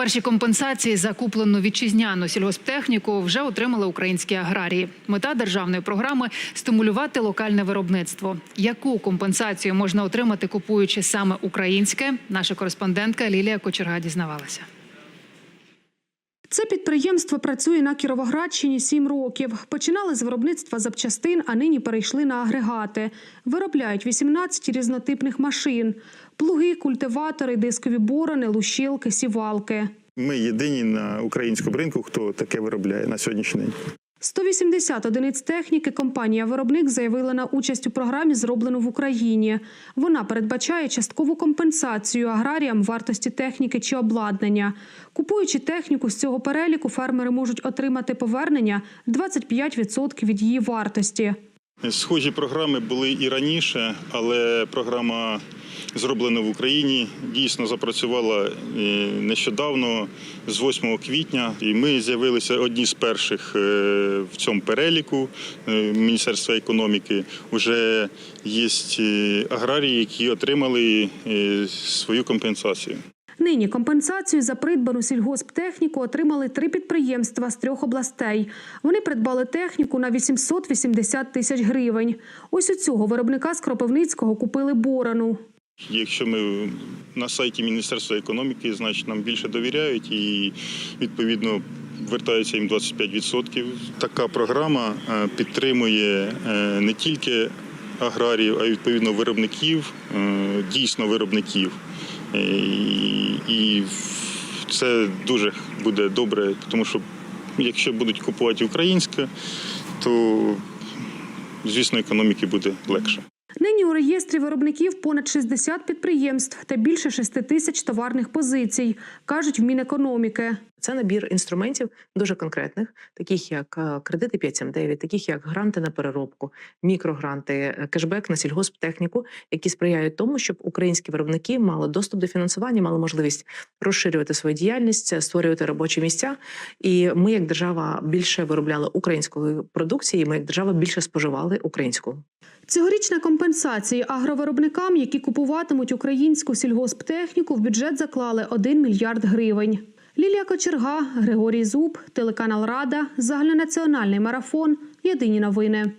Перші компенсації за куплену вітчизняну сільгосптехніку вже отримали українські аграрії. Мета державної програми стимулювати локальне виробництво. Яку компенсацію можна отримати, купуючи саме українське? Наша кореспондентка Лілія Кочерга дізнавалася. Це підприємство працює на Кіровоградщині сім років. Починали з виробництва запчастин, а нині перейшли на агрегати. Виробляють 18 різнотипних машин: плуги, культиватори, дискові борони, лущилки, сівалки. Ми єдині на українському ринку, хто таке виробляє на сьогоднішній день. 180 одиниць техніки компанія-виробник заявила на участь у програмі «Зроблено в Україні». Вона передбачає часткову компенсацію аграріям вартості техніки чи обладнання. Купуючи техніку з цього переліку, фермери можуть отримати повернення 25% від її вартості. Схожі програми були і раніше, але програма зроблена в Україні дійсно запрацювала е, нещодавно, з 8 квітня. І ми з'явилися одні з перших е, в цьому переліку е, Міністерства економіки. Уже є аграрії, які отримали свою компенсацію. Нині компенсацію за придбану сільгосптехніку отримали три підприємства з трьох областей. Вони придбали техніку на 880 тисяч гривень. Ось у цього виробника з Кропивницького купили борону. Якщо ми на сайті Міністерства економіки, значить нам більше довіряють і відповідно вертаються їм 25%. Така програма е, підтримує е, не тільки аграріїв, а й відповідно виробників, е, дійсно виробників. Е, І це дуже буде добре, тому що якщо будуть купувати українське, то звісно економіки буде легше. Нині у реєстрі виробників понад 60 підприємств та більше 6 тисяч товарних позицій, кажуть в Мінекономіки. Це набір інструментів дуже конкретних, таких як е, кредити 579, таких як гранти на переробку, мікрогранти, е, кешбек на сільгосптехніку, які сприяють тому, щоб українські виробники мали доступ до фінансування, мали можливість розширювати свою діяльність, створювати робочі місця. І ми, як держава, більше виробляли української продукції. Ми як держава більше споживали українську. Цьогорічна компенсація агровиробникам, які купуватимуть українську сільгосптехніку, в бюджет заклали 1 мільярд гривень. Лілія Кочерга, Григорій Зуб, телеканал Рада, загальнонаціональний марафон. Єдині новини.